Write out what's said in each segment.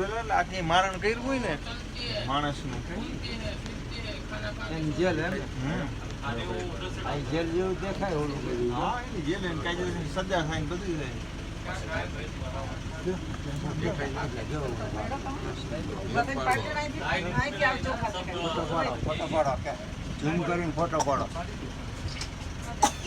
આખી મારણ કર્યું હોય ને માણસનું એમ જેલ એમ? હમ. આ જેલ જેવું દેખાય ઓલું બધું હા એની જેલ એને કાયદેસરની સજા થાય ને બધું થાય. ફોટો પાડો ફોટો પાડો. કે ઝૂમ કરીને ફોટો પાડો.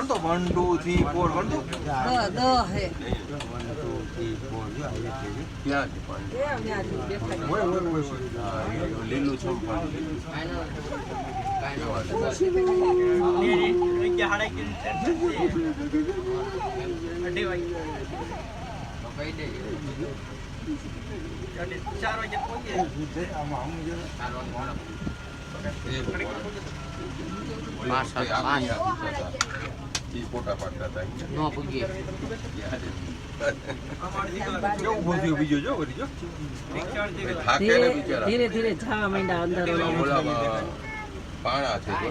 વળતો વન ટુ થ્રી ફોર ગણતો લીલું છમ પાણી આમાં આમ જો. પાંચ પાંચ. ઈ ફોટા પાડતા હતા અહીંયા. નો કેવું ભોજ્યું બીજું જો વળી જો ધીરે ધીરે જવા માંડ્યા અંદર પાણા છે છે.